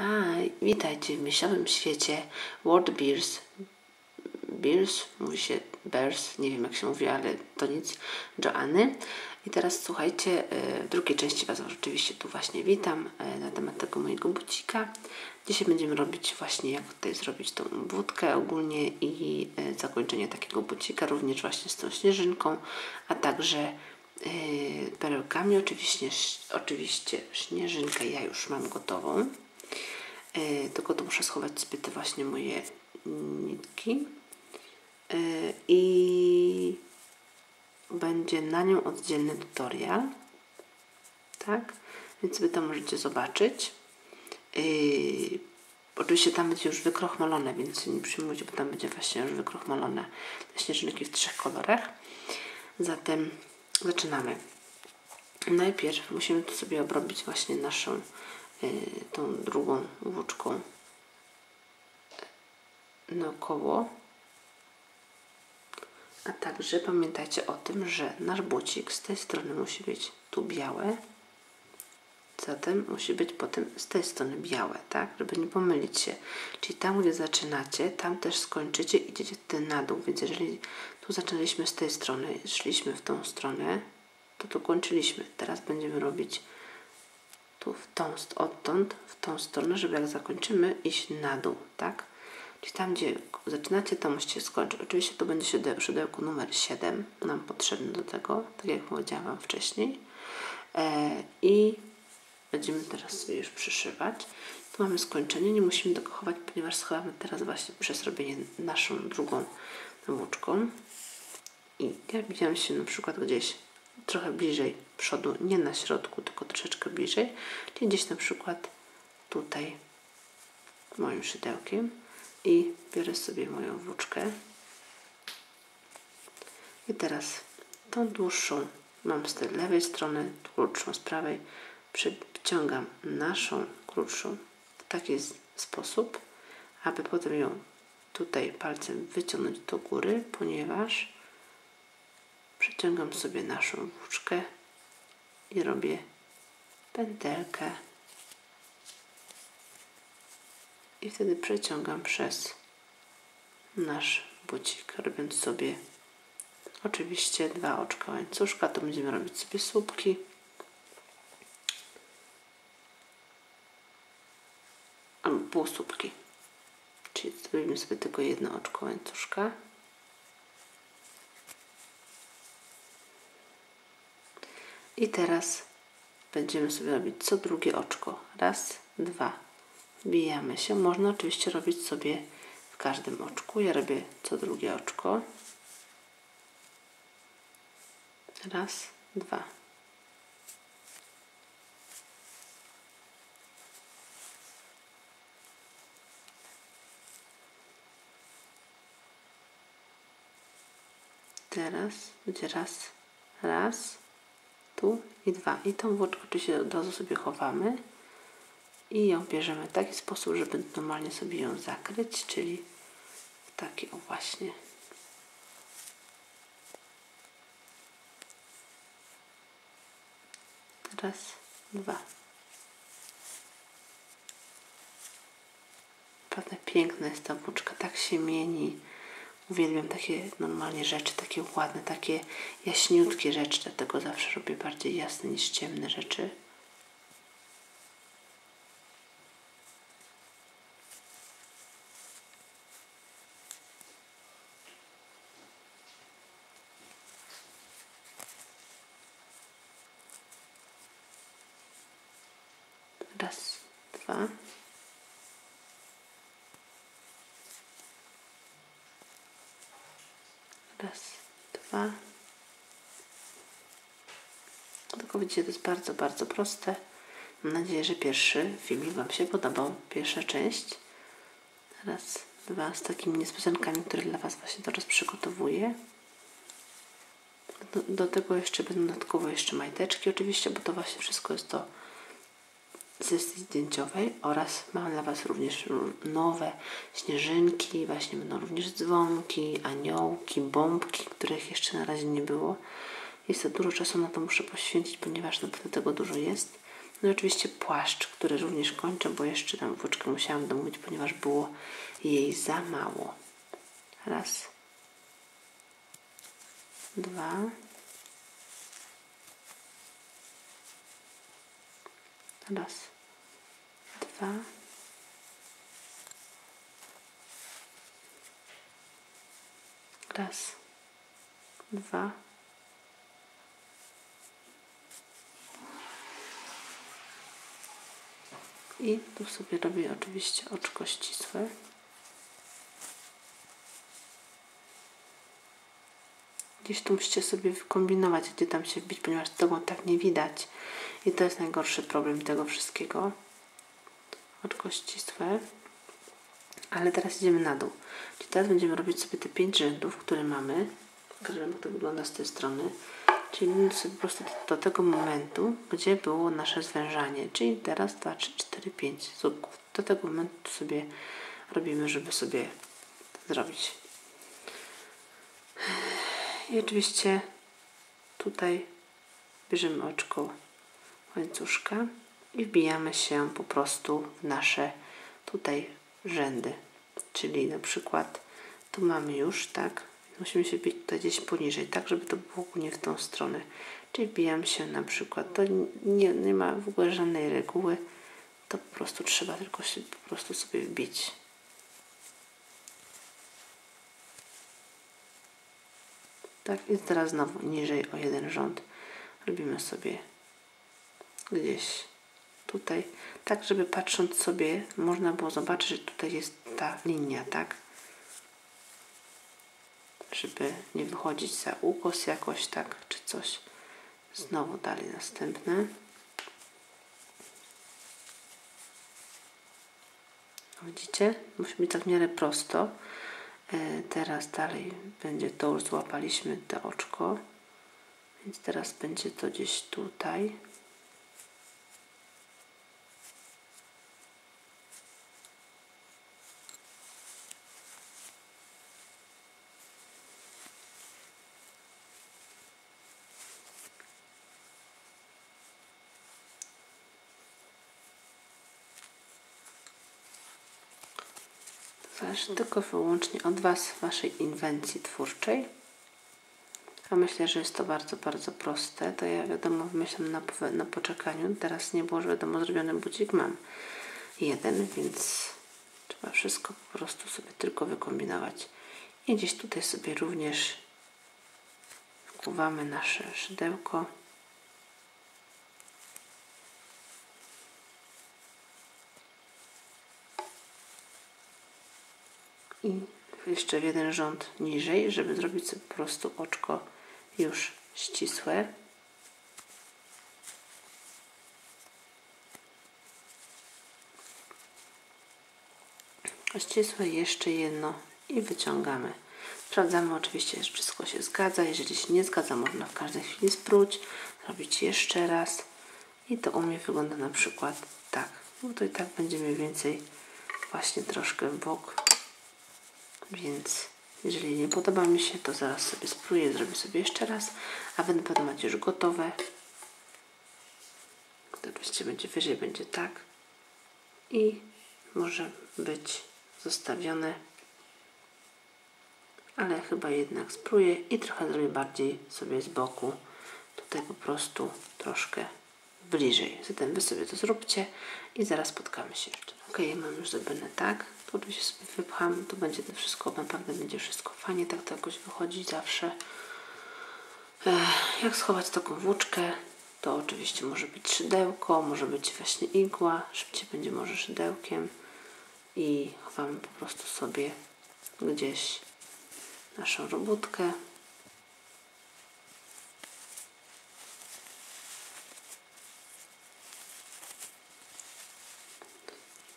Hi, witajcie w myślowym świecie World Beers. Beers, mówi się Bears, nie wiem jak się mówi, ale to nic, Joanny. I teraz słuchajcie, e, w drugiej części Was oczywiście tu właśnie witam e, na temat tego mojego bucika. Dzisiaj będziemy robić właśnie jak tutaj zrobić tą wódkę ogólnie i e, zakończenie takiego bucika, również właśnie z tą śnieżynką, a także perełkami. Oczywiście, oczywiście śnieżynkę ja już mam gotową. E, tylko to muszę schować sobie te właśnie moje nitki. E, i będzie na nią oddzielny tutorial. Tak, więc Wy to możecie zobaczyć. E, oczywiście tam będzie już wykrochmalone, więc nie przyjmujcie, bo tam będzie właśnie już wykrochmalone te śnieżynki w trzech kolorach. Zatem zaczynamy. Najpierw musimy tu sobie obrobić właśnie naszą tą drugą włóczką naokoło. A także pamiętajcie o tym, że nasz bucik z tej strony musi być tu białe, zatem musi być potem z tej strony białe, tak? Żeby nie pomylić się. Czyli tam, gdzie zaczynacie, tam też skończycie idziecie ten na dół. Więc jeżeli tu zaczęliśmy z tej strony, szliśmy w tą stronę, to tu kończyliśmy. Teraz będziemy robić tu w tą, odtąd w tą stronę, żeby jak zakończymy iść na dół, tak? Czyli tam, gdzie zaczynacie, to musicie skończyć. Oczywiście to będzie siodełko numer 7 nam potrzebne do tego, tak jak powiedziałam wcześniej. E, I będziemy teraz sobie już przyszywać. Tu mamy skończenie, nie musimy tego chować, ponieważ schowamy teraz właśnie przez robienie naszą drugą włóczką. I ja widziałam się na przykład gdzieś trochę bliżej przodu, nie na środku, tylko troszeczkę bliżej, czyli gdzieś na przykład tutaj moim szydełkiem. I biorę sobie moją włóczkę. I teraz tą dłuższą mam z tej lewej strony, krótszą z prawej, przeciągam naszą krótszą w taki sposób, aby potem ją tutaj palcem wyciągnąć do góry, ponieważ przeciągam sobie naszą włóczkę i robię pętelkę i wtedy przeciągam przez nasz bucik, robiąc sobie oczywiście dwa oczka łańcuszka, to będziemy robić sobie słupki. Albo półsłupki. Czyli zrobimy sobie tylko jedno oczko łańcuszka. I teraz będziemy sobie robić co drugie oczko. Raz, dwa. Wbijamy się. Można oczywiście robić sobie w każdym oczku. Ja robię co drugie oczko. Raz, dwa. Teraz będzie raz, raz, tu i dwa. I tą włóczkę oczywiście od razu sobie chowamy i ją bierzemy w taki sposób, żeby normalnie sobie ją zakryć, czyli w taki o właśnie. Raz, dwa. Naprawdę piękna jest ta włóczka, tak się mieni. Uwielbiam takie normalnie rzeczy, takie ładne, takie jaśniutkie rzeczy, dlatego zawsze robię bardziej jasne niż ciemne rzeczy. Raz, dwa. Raz, dwa. Tylko widzicie, to jest bardzo, bardzo proste. Mam nadzieję, że pierwszy filmik Wam się podobał. Pierwsza część. Raz, dwa, z takimi niespodziankami, które dla Was właśnie teraz przygotowuję. Do, do, tego jeszcze będą dodatkowo jeszcze majteczki oczywiście, bo to właśnie wszystko jest to sesji zdjęciowej oraz mam dla Was również nowe śnieżynki, właśnie będą również dzwonki, aniołki, bombki, których jeszcze na razie nie było. Jest to dużo czasu na to muszę poświęcić, ponieważ naprawdę tego dużo jest. No i oczywiście płaszcz, który również kończę, bo jeszcze tam włóczkę musiałam domówić, ponieważ było jej za mało. Raz. Dwa. Raz. Dwa. Raz. Dwa. I tu sobie robię oczywiście oczko ścisłe. Gdzieś tu musicie sobie wykombinować, gdzie tam się wbić, ponieważ tego tak nie widać. I to jest najgorszy problem tego wszystkiego. Oczko ścisłe. Ale teraz idziemy na dół. Czyli teraz będziemy robić sobie te pięć rzędów, które mamy. Pokażę jak to wygląda z tej strony. Czyli sobie po prostu do, do tego momentu, gdzie było nasze zwężanie. Czyli teraz 2, 3, 4, 5 słupków. Do tego momentu sobie robimy, żeby sobie zrobić. I oczywiście tutaj bierzemy oczko łańcuszka i wbijamy się po prostu w nasze tutaj rzędy. Czyli na przykład tu mamy już, tak? Musimy się wbić tutaj gdzieś poniżej, tak żeby to było nie w tą stronę. Czyli wbijam się na przykład, to nie, nie ma w ogóle żadnej reguły, to po prostu trzeba tylko się po prostu sobie wbić. Tak, i teraz znowu niżej o jeden rząd robimy sobie gdzieś tutaj, tak żeby patrząc sobie można było zobaczyć, że tutaj jest ta linia, tak? Żeby nie wychodzić za ukos jakoś tak, czy coś. Znowu dalej następne. Widzicie? Musi być tak w miarę prosto. E, teraz dalej będzie to, już złapaliśmy te oczko. Więc teraz będzie to gdzieś tutaj. Zależy tylko wyłącznie od Was, Waszej inwencji twórczej. A myślę, że jest to bardzo, bardzo proste. To ja wiadomo wymyślam na, na poczekaniu. Teraz nie było, że wiadomo zrobiony budzik mam jeden, więc trzeba wszystko po prostu sobie tylko wykombinować. I gdzieś tutaj sobie również wkuwamy nasze szydełko. I jeszcze jeden rząd niżej, żeby zrobić sobie po prostu oczko już ścisłe. Ścisłe jeszcze jedno i wyciągamy. Sprawdzamy oczywiście, że wszystko się zgadza. Jeżeli się nie zgadza, można w każdej chwili spróć, zrobić jeszcze raz. I to u mnie wygląda na przykład tak. No to i tak będzie mniej więcej właśnie troszkę w bok więc jeżeli nie podoba mi się, to zaraz sobie spróbuję, zrobię sobie jeszcze raz, a na pewno macie już gotowe. To oczywiście będzie wyżej, będzie tak. I może być zostawione, ale chyba jednak spróbuję i trochę zrobię bardziej sobie z boku. Tutaj po prostu troszkę bliżej. Zatem wy sobie to zróbcie i zaraz spotkamy się jeszcze. Ok, mam już zrobione tak. Oczywiście sobie wypcham, to będzie to wszystko, naprawdę będzie wszystko fajnie, tak to jakoś wychodzi zawsze. Jak schować taką włóczkę, to oczywiście może być szydełko, może być właśnie igła, szybciej będzie może szydełkiem i chowamy po prostu sobie gdzieś naszą robótkę.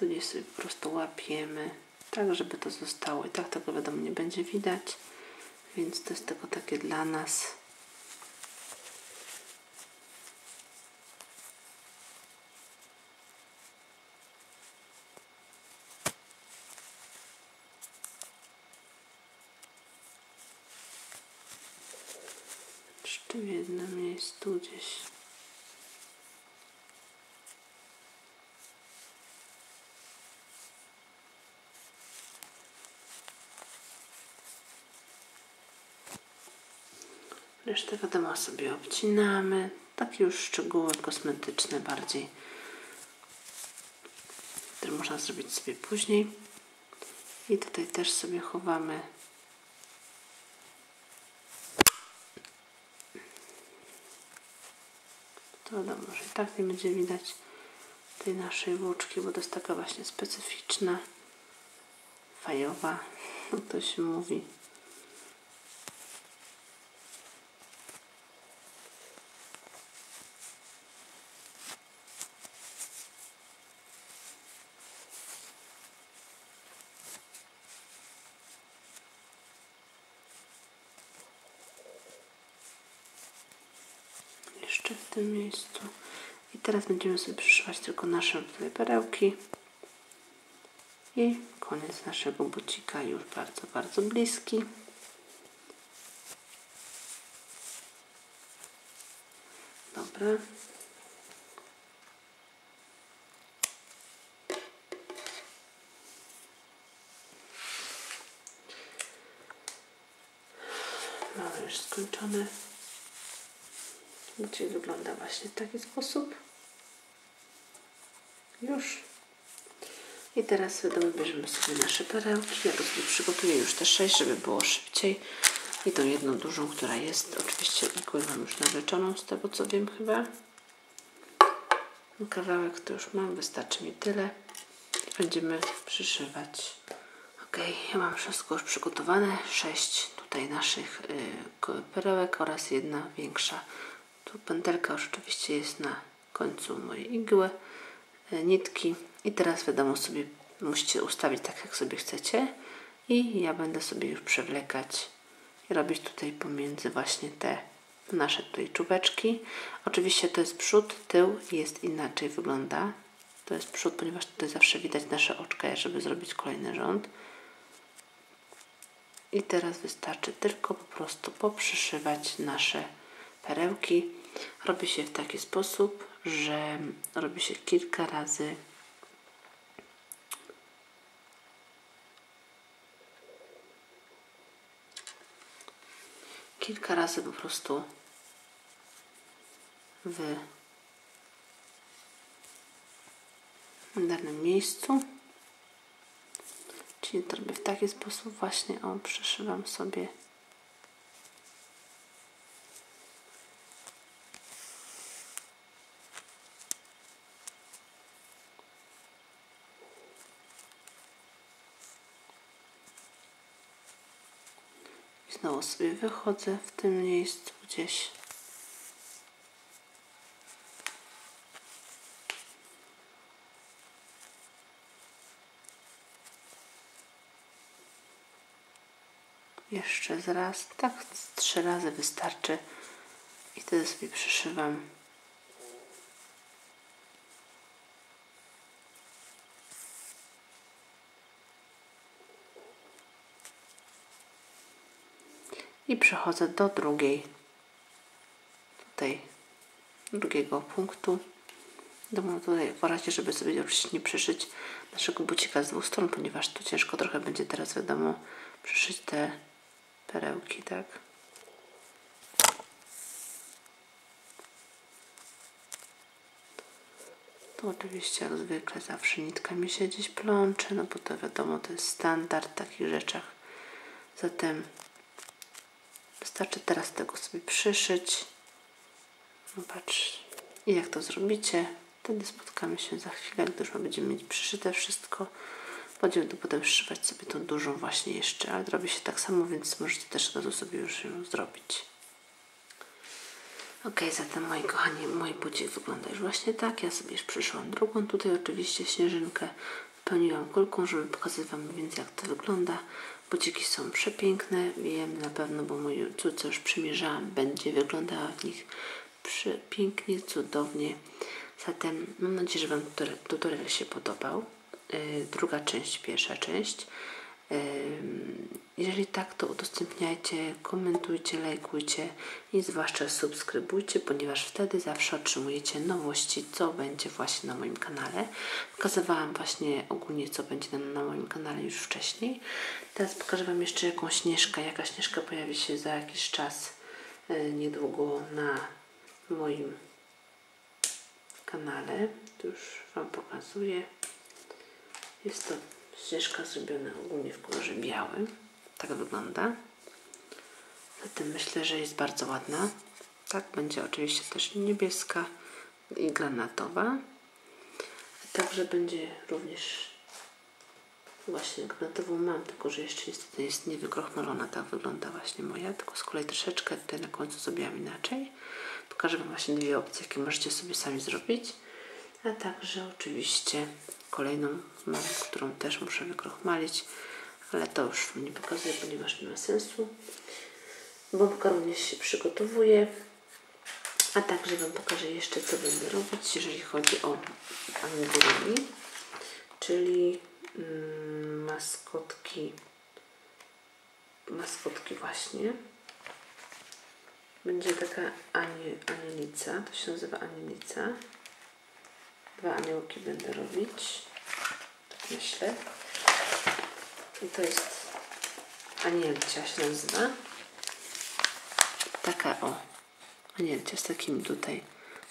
Tu gdzieś sobie po prostu łapiemy, tak żeby to zostało. I tak tego wiadomo nie będzie widać, więc to jest tylko takie dla nas. Jeszcze w jednym miejscu gdzieś Resztę wiadomo sobie obcinamy. Takie już szczegóły kosmetyczne bardziej, które można zrobić sobie później. I tutaj też sobie chowamy to wiadomo, że i tak nie będzie widać tej naszej włóczki, bo to jest taka właśnie specyficzna, fajowa, no to się mówi. jeszcze w tym miejscu. I teraz będziemy sobie przyszywać tylko nasze tutaj perełki. I koniec naszego bucika już bardzo, bardzo bliski. Dobra. Mamy już skończone. Bucik wygląda właśnie w taki sposób. Już. I teraz wiadomo, bierzemy sobie nasze perełki. Ja to sobie przygotuję już te sześć, żeby było szybciej. I tą jedną dużą, która jest. Oczywiście igłę mam już nawleczoną z tego co wiem chyba. Kawałek to już mam, wystarczy mi tyle. Będziemy przyszywać. Ok, ja mam wszystko już przygotowane. Sześć tutaj naszych y, perełek oraz jedna większa. Tu pętelka już oczywiście jest na końcu mojej igły, nitki. I teraz wiadomo sobie musicie ustawić tak jak sobie chcecie. I ja będę sobie już przewlekać i robić tutaj pomiędzy właśnie te nasze tutaj czubeczki. Oczywiście to jest przód, tył jest inaczej wygląda. To jest przód, ponieważ tutaj zawsze widać nasze oczka, żeby zrobić kolejny rząd. I teraz wystarczy tylko po prostu poprzyszywać nasze perełki. Robi się w taki sposób, że robi się kilka razy kilka razy po prostu w danym miejscu. Czyli to robię w taki sposób właśnie, o, przeszywam sobie Sobie wychodzę w tym miejscu gdzieś. Jeszcze raz, tak trzy razy wystarczy. I wtedy sobie przyszywam i przechodzę do drugiej tutaj drugiego punktu Domu tutaj w razie, żeby sobie oczywiście nie przyszyć naszego bucika z dwóch stron, ponieważ tu ciężko trochę będzie teraz wiadomo przyszyć te perełki, tak? Tu oczywiście jak zwykle zawsze nitka mi się gdzieś plącze, no bo to wiadomo, to jest standard w takich rzeczach. Zatem wystarczy teraz tego sobie przyszyć. Patrz, i jak to zrobicie, wtedy spotkamy się za chwilę, gdy już będziemy mieć przyszyte wszystko. Będziemy tu potem przyszywać sobie tą dużą właśnie jeszcze, ale robi się tak samo, więc możecie też od razu sobie już ją zrobić. Ok, zatem moi kochani, mój budzik wygląda już właśnie tak. Ja sobie już przyszłam drugą tutaj oczywiście śnieżynkę. Pełniłam kulką, żeby pokazać Wam więc jak to wygląda. Buciki są przepiękne, wiem na pewno, bo mój córce już przymierzałam, będzie wyglądała w nich przepięknie, cudownie. Zatem mam nadzieję, że Wam tutorial się podobał. Y, druga część, pierwsza część. Jeżeli tak, to udostępniajcie, komentujcie, lajkujcie i zwłaszcza subskrybujcie, ponieważ wtedy zawsze otrzymujecie nowości, co będzie właśnie na moim kanale. Pokazywałam właśnie ogólnie, co będzie na, na moim kanale już wcześniej. Teraz pokażę Wam jeszcze jakąś śnieżkę. Jaka śnieżka pojawi się za jakiś czas e, niedługo na moim kanale. Tu już Wam pokazuję. Jest to ścieżka zrobiona ogólnie w kolorze białym. Tak wygląda. Zatem myślę, że jest bardzo ładna. Tak, będzie oczywiście też niebieska i granatowa. Także będzie również właśnie granatową mam, tylko że jeszcze niestety jest niewykrochmalona. Tak wygląda właśnie moja, tylko z kolei troszeczkę tutaj na końcu zrobiłam inaczej. Pokażę Wam właśnie dwie opcje, jakie możecie sobie sami zrobić. A także oczywiście kolejną mam, którą też muszę wykrochmalić, ale to już nie pokazuję, ponieważ nie ma sensu. Bombka również się przygotowuje. A także Wam pokażę jeszcze, co będę robić, jeżeli chodzi o amigurumi, czyli mm, maskotki, maskotki właśnie. Będzie taka anie, anielica, to się nazywa anielica. Dwa aniołki będę robić, tak myślę. I to jest anielcia się nazywa. Taka o, anielcia z takimi tutaj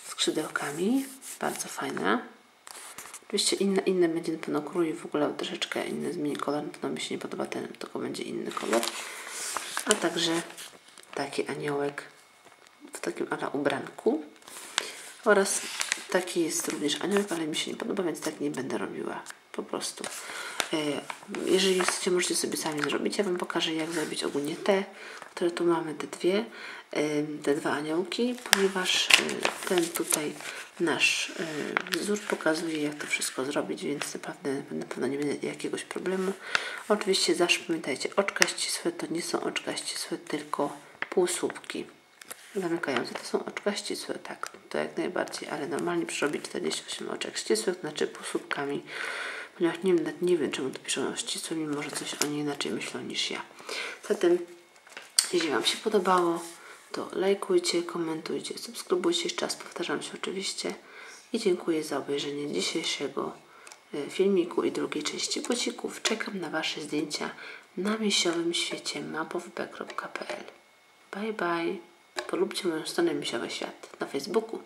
skrzydełkami. Bardzo fajna. Oczywiście inne, inne będzie na pewno krój w ogóle troszeczkę inny zmieni kolor. Na pewno mi się nie podoba ten, tylko będzie inny kolor. A także taki aniołek w takim ala ubranku. Oraz taki jest również aniołek, ale mi się nie podoba, więc tak nie będę robiła. Po prostu. E, jeżeli chcecie, możecie sobie sami zrobić. Ja Wam pokażę, jak zrobić ogólnie te, które tu mamy, te dwie, e, te dwa aniołki, ponieważ e, ten tutaj nasz wzór pokazuje, jak to wszystko zrobić, więc naprawdę na pewno nie będzie jakiegoś problemu. Oczywiście zawsze pamiętajcie, oczka ścisłe to nie są oczka ścisłe, tylko półsłupki zamykające. To są oczka ścisłe, tak, to jak najbardziej, ale normalnie przerobić 48 oczek ścisłych, znaczy półsłupkami, ponieważ nie, nie wiem, czemu to piszą ścisłe, mimo że coś oni inaczej myślą niż ja. Zatem, jeśli Wam się podobało, to lajkujcie, komentujcie, subskrybujcie, jeszcze raz powtarzam się oczywiście i dziękuję za obejrzenie dzisiejszego e, filmiku i drugiej części bocików. Czekam na Wasze zdjęcia na misiowym świecie mapowb.pl Bye bye! Polubcie moją stronę Misiowy Świat na Facebooku.